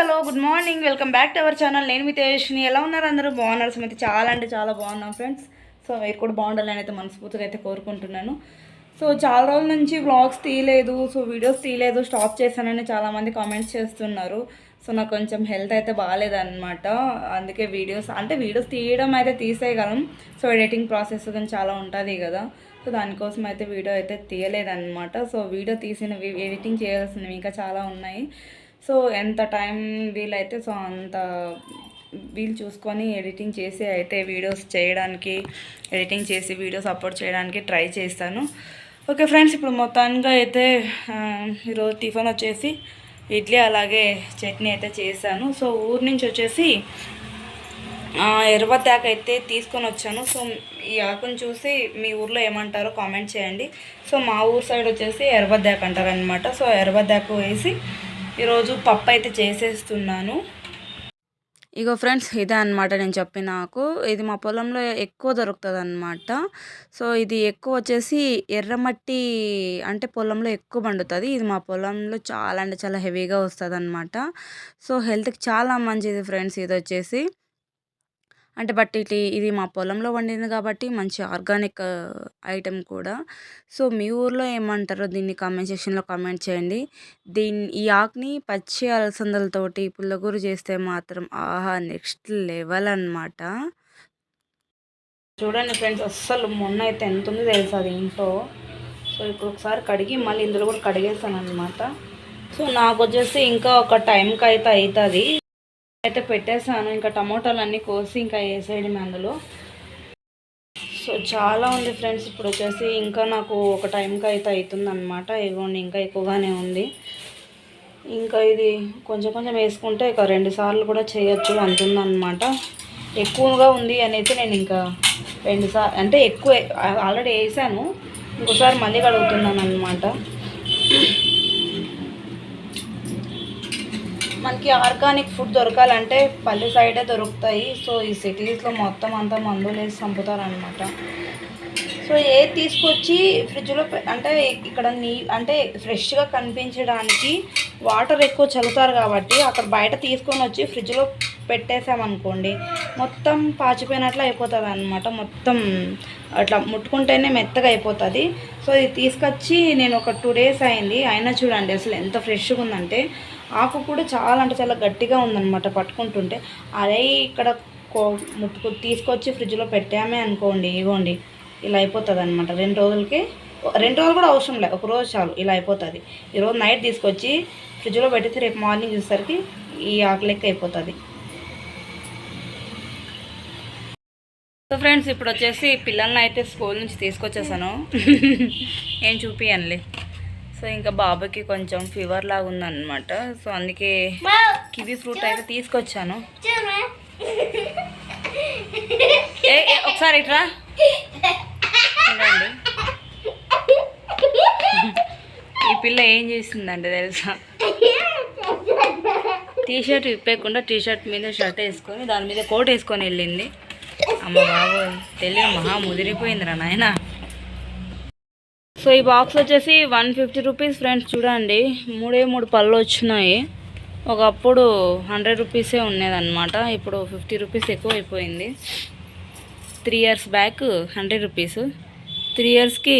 Hello good morning welcome back to our channel నేను మీ తేజస్ని ఎలా ఉన్నారు అందరూ? బాగున్నారు. సో అయితే చాలా అంటే చాలా బాగున్నాం ఫ్రెండ్స్ సో మీరు కూడా బాగుండాలని అయితే మనస్ఫూర్తిగా అయితే కోరుకుంటున్నాను. సో చాలా రోజుల నుంచి వ్లాగ్స్ తీయలేదు. సో వీడియోస్ తీయలేదు. స్టాప్ చేశానని చాలామంది కామెంట్స్ చేస్తున్నారు. సో నాకు కొంచెం హెల్త్ అయితే బాగాలేదన్నమాట. అందుకే వీడియోస్ అంటే వీడియోస్ తీయడం అయితే తీసేయగలం. సో ఎడిటింగ్ ప్రాసెస్ కానీ చాలా ఉంటుంది కదా. సో దానికోసం అయితే వీడియో అయితే తీయలేదన్నమాట. సో వీడియో తీసిన ఎడిటింగ్ చేయాల్సినవి ఇంకా చాలా ఉన్నాయి. సో ఎంత టైం వీలైతే సో అంత వీలు చూసుకొని ఎడిటింగ్ చేసి అయితే వీడియోస్ చేయడానికి ఎడిటింగ్ చేసి వీడియోస్ అప్లోడ్ చేయడానికి ట్రై చేస్తాను. ఓకే ఫ్రెండ్స్ ఇప్పుడు మొత్తానికి అయితే ఈరోజు టిఫిన్ వచ్చేసి ఇడ్లీ అలాగే చట్నీ అయితే చేశాను. సో ఊరు నుంచి వచ్చేసి ఎర్రబద్దాక అయితే తీసుకొని వచ్చాను. సో ఈ ఆకును చూసి మీ ఊర్లో ఏమంటారో కామెంట్ చేయండి. సో మా ఊరు సైడ్ వచ్చేసి ఎర్రబద్దాక అంటారు అనమాట సో ఎర్రబద్దాకు వేసి ఈరోజు పప్పు అయితే చేసేస్తున్నాను. ఇగో ఫ్రెండ్స్ ఇదే అనమాట నేను చెప్పిన నాకు ఇది మా పొలంలో ఎక్కువ దొరుకుతుంది అనమాట సో ఇది ఎక్కువ వచ్చేసి ఎర్రమట్టి అంటే పొలంలో ఎక్కువ పండుతుంది. ఇది మా పొలంలో చాలా అంటే చాలా హెవీగా వస్తుంది అనమాట సో హెల్త్కి చాలా మంచిది ఫ్రెండ్స్ ఇది వచ్చేసి. అంటే బట్ ఇది ఇది మా పొలంలో వండింది కాబట్టి మంచి ఆర్గానిక్ ఐటెం కూడా. సో మీ ఊర్లో ఏమంటారో దీన్ని కామెంట్ సెక్షన్లో కామెంట్ చేయండి. దీన్ని ఈ ఆకుని పచ్చి అలసందలతోటి పుల్లగూర చేస్తే మాత్రం ఆహా నెక్స్ట్ లెవెల్ అనమాట చూడండి ఫ్రెండ్స్ అస్సలు మొన్న అయితే ఎంత ఉంది తెలుసు అది ఇంట్లో? సో ఇప్పుడు ఒకసారి కడిగి మళ్ళీ ఇందులో కూడా కడిగేసాను అనమాట సో నాకు వచ్చేసి ఇంకా ఒక టైంకి అయితే అవుతుంది అయితే పెట్టేసాను ఇంకా టమోటాలు అన్నీ కోసి ఇంకా వేసేయడం అందులో. సో చాలా ఉంది ఫ్రెండ్స్ ఇప్పుడు వచ్చేసి. ఇంకా నాకు ఒక టైంకి అయితే అవుతుందనమాట ఇవ్వండి ఇంకా ఎక్కువగానే ఉంది. ఇంకా ఇది కొంచెం కొంచెం వేసుకుంటే ఇక రెండు సార్లు కూడా చేయొచ్చు అంటుందన్నమాట. ఎక్కువగా ఉంది అనేది నేను ఇంకా రెండు సార్లు అంటే ఎక్కువ ఆల్రెడీ వేసాను. ఇంకోసారి మళ్ళీ కడుగుతున్నాను అనమాట మనకి ఆర్గానిక్ ఫుడ్ దొరకాలంటే పల్లె సైడే దొరుకుతాయి. సో ఈ సిటీస్లో మొత్తం అంతా మందులు వేసి చంపుతారనమాట సో ఏది తీసుకొచ్చి ఫ్రిడ్జ్లో పె- అంటే ఇక్కడ నీ అంటే ఫ్రెష్గా కనిపించడానికి వాటర్ ఎక్కువ చల్లుతారు కాబట్టి అక్కడ బయట తీసుకొని వచ్చి ఫ్రిడ్జ్లో పెట్టేసామనుకోండి మొత్తం పాచిపోయినట్లు అయిపోతుంది అనమాట మొత్తం అట్లా ముట్టుకుంటేనే మెత్తగా అయిపోతుంది. సో ఇది తీసుకొచ్చి నేను ఒక టూ డేస్ అయింది. అయినా చూడండి అసలు ఎంత ఫ్రెష్గా ఉందంటే ఆకు కూడా చాలా అంటే చాలా గట్టిగా ఉందన్నమాట పట్టుకుంటుంటే. అదే ఇక్కడ కో ముట్టుకు తీసుకొచ్చి ఫ్రిడ్జ్లో పెట్టామే అనుకోండి ఇగోండి. ఇలా అయిపోతుంది అనమాట రెండు రోజులకి రెండు రోజులు కూడా అవసరం లేదు ఒక రోజు చాలు ఇలా అయిపోతుంది. ఈరోజు నైట్ తీసుకొచ్చి ఫ్రిడ్జ్లో పెట్టితే రేపు మార్నింగ్ చూసేసరికి ఈ ఆకు లెక్క అయిపోతుంది. సో ఫ్రెండ్స్ ఇప్పుడు వచ్చేసి పిల్లల్ని అయితే స్కూల్ నుంచి తీసుకొచ్చేసాను. ఏం చూపియనులే సో ఇంకా బాబుకి కొంచెం ఫీవర్ లాగా ఉందన్నమాట. సో అందుకే కివీ ఫ్రూట్ అయితే తీసుకొచ్చాను. ఏ ఒకసారి ఇట్రా. చూడండి. ఈ పిల్ల ఏం చేసిందండి తెలుసా? టీ షర్ట్ విప్పేయకుండా టీ షర్ట్ మీద షర్ట్ వేసుకొని దాని మీద కోట్ వేసుకొని వెళ్ళింది. అమ్మ బాబు తెలియ మహా ముదిరిపోయిందిరా నాయన. సో ఈ బాక్స్ వచ్చేసి వన్ ఫిఫ్టీ రూపీస్ ఫ్రెండ్స్ చూడండి. మూడే మూడు పళ్ళు వచ్చినాయి. ఒకప్పుడు హండ్రెడ్ రూపీసే ఉండేదన్నమాట. ఇప్పుడు ఫిఫ్టీ రూపీస్ ఎక్కువ అయిపోయింది three years back hundred rupees. Three ఇయర్స్కి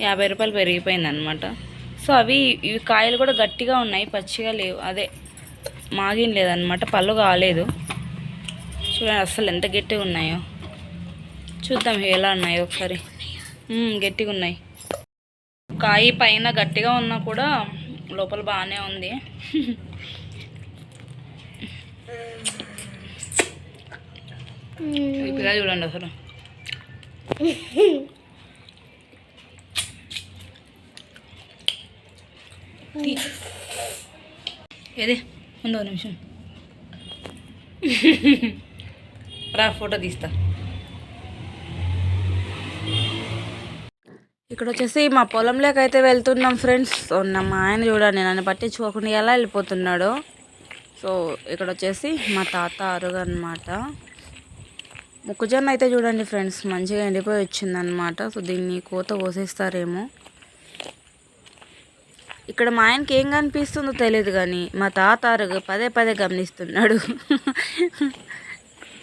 యాభై రూపాయలు పెరిగిపోయింది అనమాట సో అవి ఇవి కాయలు కూడా గట్టిగా ఉన్నాయి పచ్చిగా లేవు. అదే మాగిన లేదనమాట పళ్ళు కాలేదు. చూడండి అసలు ఎంత గట్టిగా ఉన్నాయో. చూద్దాం ఎలా ఉన్నాయో ఒకసారి. గట్టిగా ఉన్నాయి. కాయ పైన గట్టిగా ఉన్నా కూడా లోపల బాగానే ఉంది. పిల్ల చూడండి అసలు. ఏదే? ఉందో నిమిషం. రా ఫోటో తీస్తా. ఇక్కడ వచ్చేసి మా పొలంలోకి అయితే వెళ్తున్నాం ఫ్రెండ్స్. ఉన్న మా ఆయన చూడండి నన్ను పట్టించుకోకుండా ఎలా వెళ్ళిపోతున్నాడు. సో ఇక్కడ వచ్చేసి మా తాత అరుగు అనమాట మొక్కజొన్న అయితే చూడండి ఫ్రెండ్స్ మంచిగా ఎండిపోయి వచ్చిందనమాట. సో దీన్ని కోత కోసేస్తారేమో. ఇక్కడ మా ఆయనకి ఏం కనిపిస్తుందో తెలియదు కానీ మా తాతారు పదే పదే గమనిస్తున్నాడు.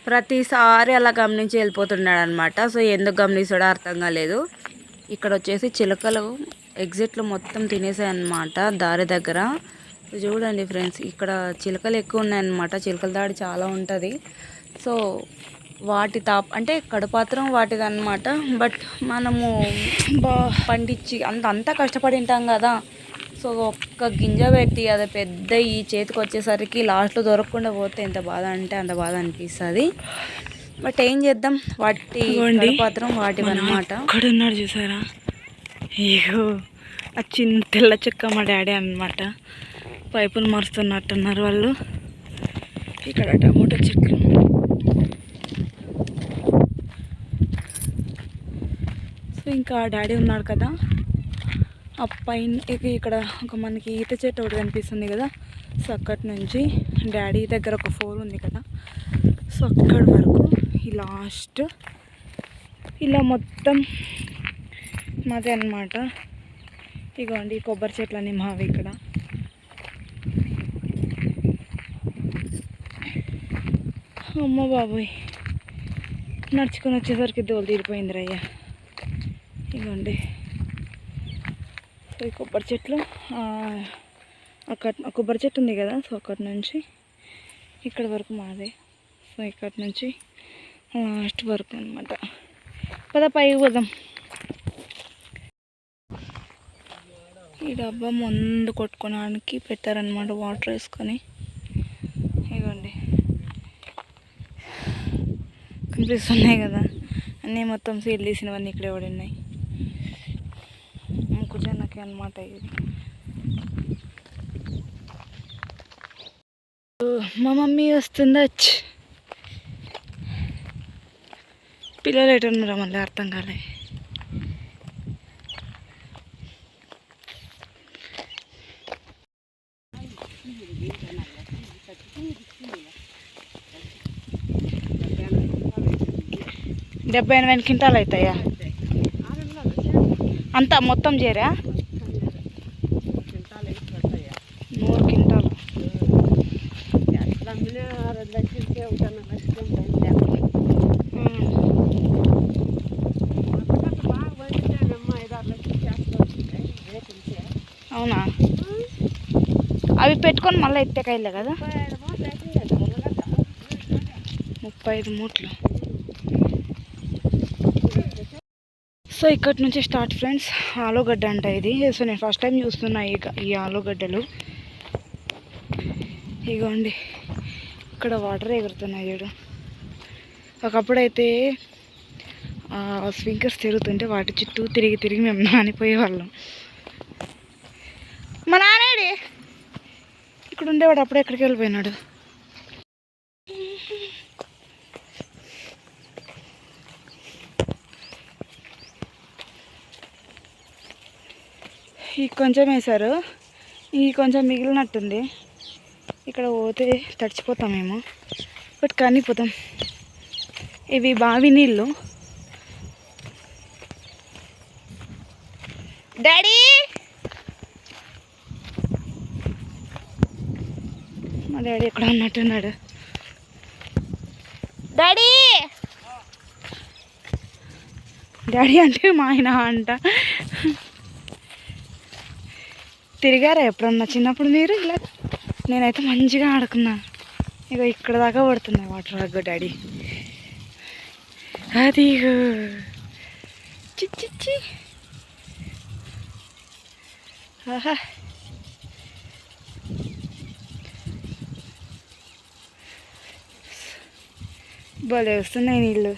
ప్రతిసారి అలా గమనించి వెళ్ళిపోతున్నాడు అనమాట సో ఎందుకు గమనిస్తాడో అర్థం కాలేదు. ఇక్కడ వచ్చేసి చిలకలు ఎగ్జిట్లు మొత్తం తినేసాయి అనమాట దారి దగ్గర. చూడండి ఫ్రెండ్స్ ఇక్కడ చిలకలు ఎక్కువ ఉన్నాయన్నమాట. చిలకల దాడి చాలా ఉంటుంది. సో వాటి తాప్ అంటే కడుపాత్రం వాటిది అనమాట బట్ మనము బా పండించి అంత అంతా కష్టపడి ఉంటాం కదా. సో ఒక్క గింజ పెట్టి అది పెద్ద ఈ చేతికి వచ్చేసరికి లాస్ట్లో దొరకకుండా పోతే ఎంత బాధ అంటే అంత బాధ అనిపిస్తుంది. బట్ ఏం చేద్దాం? వాటి కడుపాత్రం వాటివి అనమాట ఉన్నాడు చూసారా? అయ్యో ఆ చిన్న తెల్ల చెక్క మా డాడీ అన్నమాట. పైపులు మరుస్తున్నట్టున్నారు వాళ్ళు. ఇక్కడ టమోటా చెట్లు. సో ఇంకా డాడీ ఉన్నాడు కదా. ఆ పైన ఇక ఇక్కడ ఒక మనకి ఈత చెట్టు ఒకటి కనిపిస్తుంది కదా. సో అక్కడి నుంచి డాడీ దగ్గర ఒక ఫోర్ ఉంది కదా. సో అక్కడి వరకు ఈ లాస్ట్ ఇలా మొత్తం మాదే అన్నమాట. ఇగోండి కొబ్బరి కొబ్బరి చెట్లన్నీ మావి ఇక్కడ. అమ్మ బాబోయ్. నడుచుకొని వచ్చేసరికి దోలు తీరిపోయింది రయ్య ఇగోండి. ఈ కొబ్బరి చెట్లు. అక్కడ కొబ్బరి చెట్టు ఉంది కదా సో అక్కడి నుంచి ఇక్కడ వరకు మాదే. సో ఇక్కడ నుంచి లాస్ట్ వరకు అనమాట పద పై పోదాం. ఈ డబ్బా ముందు కొట్టుకోవడానికి పెట్టారనమాట వాటర్ వేసుకొని. ఇదిగోండి. కనిపిస్తున్నాయి కదా అన్నీ మొత్తం సీల్ తీసినవన్నీ ఇక్కడే పడి ఉన్నాయి అనమాట ఇది. మా మమ్మీ వస్తుందా? పిల్లలు పిల్లలు ఎటున్నారా మళ్ళీ అర్థం కాలే. డెబ్బై ఎనభై క్వింటాలు అవుతాయా? అంతా మొత్తం చేరా అవునా? అవి పెట్టుకొని మళ్ళీ ఎత్తకాయలే కదా? ముప్పై ఐదు మూట్లు. సో ఇక్కడి నుంచి స్టార్ట్ ఫ్రెండ్స్. ఆలుగడ్డ అంట ఇది. సో నేను ఫస్ట్ టైం చూస్తున్నా ఈ ఈ ఆలుగడ్డలు. ఇగోండి. ఇక్కడ వాటర్ ఎగురుతున్నాయి చూడు. ఒకప్పుడైతే స్వింకర్స్ తిరుగుతుంటే వాటి చుట్టూ తిరిగి తిరిగి మేము నానిపోయేవాళ్ళం మా నానేడి ఇక్కడ ఉండేవాడు అప్పుడే ఎక్కడికి వెళ్ళిపోయినాడు. ఈ కొంచెం వేశారు. ఈ కొంచెం మిగిలినట్టుంది. ఇక్కడ పోతే తడిచిపోతామేమో బట్ కానీ పోతాం. ఇవి బావి నీళ్ళు. డాడీ మా డాడీ ఎక్కడ ఉన్నట్టున్నాడు. డాడీ డాడీ అంటే మా ఆయన అంట. తిరిగారా ఎప్పుడన్నా? చిన్నప్పుడు మీరు ఇలా నేనైతే మంచిగా ఆడుకున్నా. ఇక ఇక్కడ దాకా పడుతుంది వాటర్ అగ్గ డాడీ. అది చిచ్చి ఆహా. భలే వస్తున్నాయి నీళ్ళు.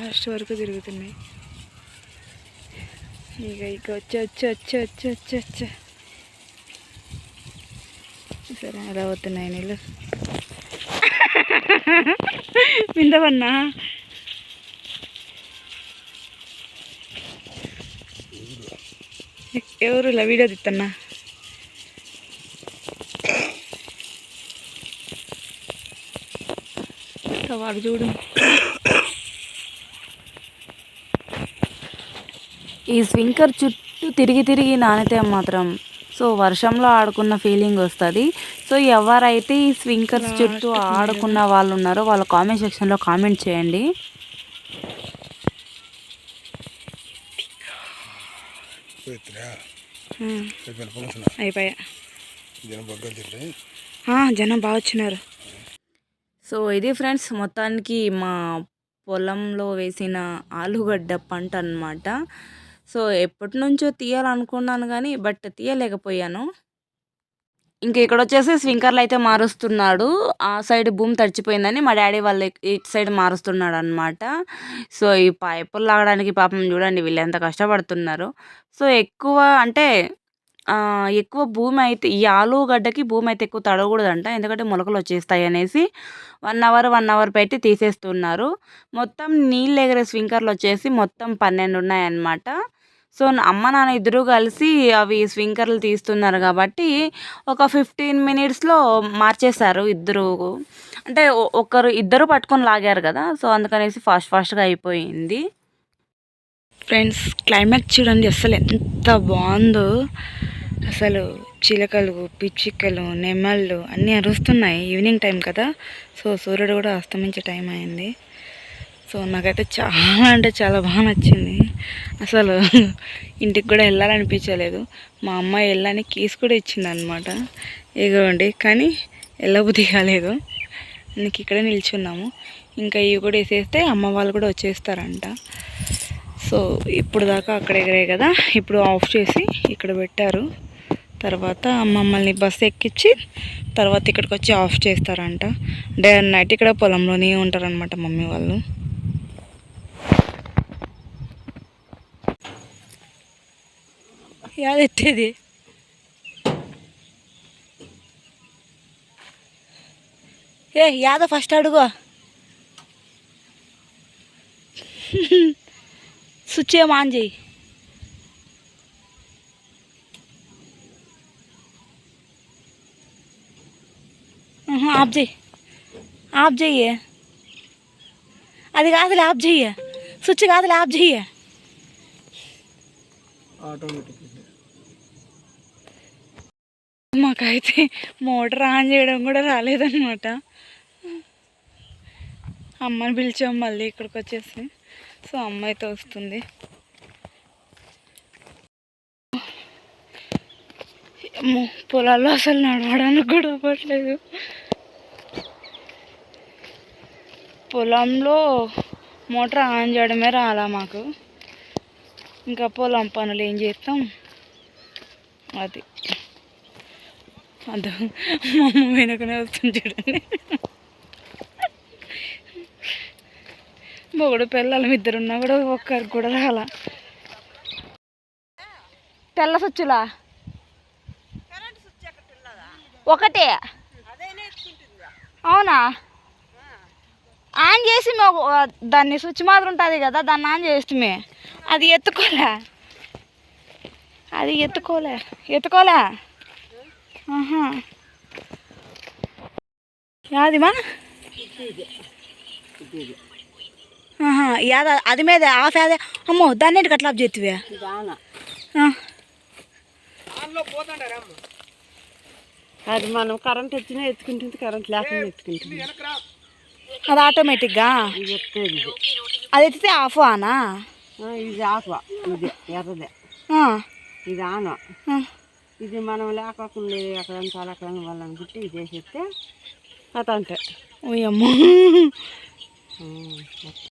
లాస్ట్ వరకు తిరుగుతున్నాయి. ఇక ఇక వచ్చి వచ్చి వచ్చి వచ్చి వచ్చి వచ్చి సరే అలా అవుతున్నాయి నీళ్ళు విందవన్నా ఎవరు ఇలా వీడియో తిత్తన్నా వాడు చూడు ఈ స్వింకర్ చుట్టూ తిరిగి తిరిగి నానితే మాత్రం సో వర్షంలో ఆడుకున్న ఫీలింగ్ వస్తుంది. సో ఎవరైతే ఈ స్వింకర్స్ చుట్టూ ఆడుకున్న వాళ్ళు ఉన్నారో వాళ్ళ కామెంట్ సెక్షన్లో కామెంట్ చేయండి. అయిపోయా. జనం బాగా వచ్చినారు. సో ఇది ఫ్రెండ్స్ మొత్తానికి మా పొలంలో వేసిన ఆలుగడ్డ పంట అన్నమాట సో ఎప్పటి నుంచో తీయాలనుకున్నాను కానీ బట్ తీయలేకపోయాను. ఇంకా ఇక్కడ వచ్చేసి స్వింకర్లు అయితే మారుస్తున్నాడు. ఆ సైడ్ భూమి తడిచిపోయిందని మా డాడీ వాళ్ళు ఇటు సైడ్ మారుస్తున్నాడు అనమాట సో ఈ పైపులు లాగడానికి పాపం చూడండి వీళ్ళు ఎంత కష్టపడుతున్నారు. సో ఎక్కువ అంటే ఎక్కువ భూమి అయితే ఈ ఆలుగడ్డకి భూమి అయితే ఎక్కువ తడవకూడదంట ఎందుకంటే మొలకలు వచ్చేస్తాయి అనేసి వన్ అవర్ వన్ అవర్ పెట్టి తీసేస్తున్నారు. మొత్తం నీళ్ళు ఎగిరే స్వింకర్లు వచ్చేసి మొత్తం పన్నెండు ఉన్నాయన్నమాట సో అమ్మ నాన్న ఇద్దరు కలిసి అవి స్వింకర్లు తీస్తున్నారు కాబట్టి ఒక ఫిఫ్టీన్ మినిట్స్లో మార్చేశారు ఇద్దరు. అంటే ఒ- ఒకరు ఇద్దరు పట్టుకొని లాగారు కదా సో అందుకనేసి ఫాస్ట్ ఫాస్ట్గా అయిపోయింది. ఫ్రెండ్స్ క్లైమాక్స్ చూడండి అసలు ఎంత బాగుందో. అసలు చిలకలు పిచ్చికలు నెమళ్ళు అన్నీ అరుస్తున్నాయి ఈవినింగ్ టైం కదా. సో సూర్యుడు కూడా అస్తమించే టైం అయింది. సో నాకైతే చాలా అంటే చాలా బాగా నచ్చింది. అసలు ఇంటికి కూడా వెళ్ళాలనిపించలేదు. మా అమ్మాయి వెళ్ళని కీస్ కూడా ఇచ్చింది అనమాట ఇగోండి కానీ వెళ్ళబుద్ధి కాలేదు. నీకు ఇక్కడే నిల్చున్నాము. ఇంకా ఇవి కూడా వేసేస్తే అమ్మ వాళ్ళు కూడా వచ్చేస్తారంట. సో ఇప్పుడు దాకా అక్కడ ఎగరే కదా. ఇప్పుడు ఆఫ్ చేసి ఇక్కడ పెట్టారు. తర్వాత మమ్మల్ని బస్సు ఎక్కించి తర్వాత ఇక్కడికి వచ్చి ఆఫ్ చేస్తారంట. డే అండ్ నైట్ ఇక్కడ పొలంలోనే ఉంటారనమాట మమ్మీ వాళ్ళు. యాదెత్తేది ఏ యాద ఫస్ట్ అడుగు స్విచ్ ఏం ఆన్ చేయి ఆహా, ఆఫ్ చేయి ఆఫ్ చెయ్యి అది కాదులే ఆఫ్ చెయ్యి స్విచ్ కాదులే ఆఫ్ చెయ్యి మాకైతే మోటార్ ఆన్ చేయడం కూడా రాలేదన్నమాట. అమ్మని పిలిచాం మళ్ళీ ఇక్కడికి వచ్చేసి. సో అమ్మ అయితే వస్తుంది పొలాల్లో అసలు నడవడానికి కూడా అవ్వట్లేదు. పొలంలో మోటార్ ఆన్ చేయడమే రాలా మాకు. ఇంకా పొలం పనులు ఏం చేస్తాం? అది. అదో మా అమ్మ వెనుకనే వస్తుంది చూడండి. మొగుడు పిల్లలు ఇద్దరు ఉన్నా కూడా ఒక్కరికి కూడా రాలా. తెల్ల సొచ్చులా? ఒకటే? అవునా? ఆన్ చేసి మాకు దాన్ని స్విచ్ మాత్రం ఉంటుంది కదా దాన్ని ఆన్ చేస్తే అది ఎత్తుకోలే. అది ఎత్తుకోలే. ఎత్తుకోలే? ఆహా. యాదిమా? యాద అది మీద ఆఫ్ యాద. అమ్మో దాన్ని అట్లా ఆఫ్ చేతివే? అది మనం కరెంట్ వచ్చినా ఎత్తుకుంటుంది కరెంట్ లేకుండా ఎత్తుకుంటుంది. అది ఆటోమేటిక్గా? అది ఎత్తితే ఆఫ్ ఆనా? ఇది ఆకువ ఇది ఎర్రదే. ఇది ఆన. ఇది మనం లేకోకుండా ఎక్కడంతా అక్కడ వాళ్ళని గుట్టి ఇది వేసేస్తే కథ అంటే ఆ,